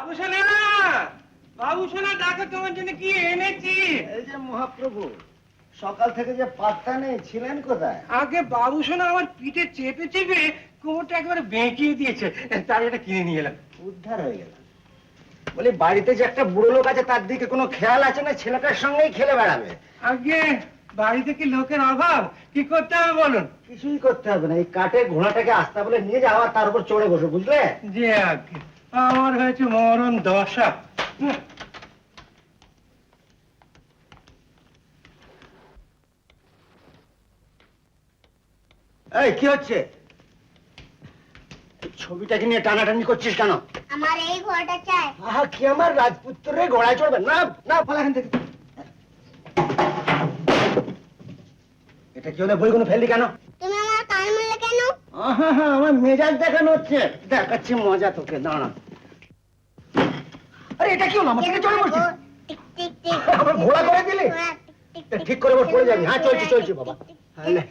বাবুসোনা বাবুসোনা দেখো তোমার জন্য কি এনেছি? এই যে মহাপ্রভু সকাল থেকে যে পাত্তা নেই ছিলেন কোথায়? আগে বাবুসোনা আমার পিঠে চেপে চেপে কোমরটা একেবারে বেঁকিয়ে দিয়েছে তাই এটা কিনে নিয়ে এলাম। উদ্ধার হয়ে গেল। বলি বাড়িতে যে একটা বুড়ো লোক আছে তার দিকে কোনো খেয়াল আছে না? ছেলেটার সঙ্গেই খেলে বেড়াবে। আগে বাড়িতে কি লোকের অভাব? কি করতে হবে বলুন? কিছুই করতে হবে না। এই কাঠে ঘোড়াটাকে আস্তা বলে নিয়ে যাওয়া তার উপর চড়ে বসো বুঝলে? যে আগে। আমার হয়েছে মরণ দশা। এই কি হচ্ছে? ছবিটাকে নিয়ে টানাটানি করছিস কেন? আমার এই ঘরটা চাই। আহা কি আমার রাজপুত্রের ঘোড়ায় চড়বে? না না ফলা এখান থেকে। এটা কি হলো বইগুলো ফেললি কেন তুমি আমার কান মারলে কেন আহা হা আমার মেজাজ দেখানো হচ্ছে দেখাচ্ছি মজা তোকে দাঁড়া আরে এটা কি হলো আমার থেকে চলে পড়ছিস আবার ঘোড়া করে দিলি ঠিক করে পড়ে যাবি। হ্যাঁ, চলছি, চলছি বাবা। হ্যাঁ,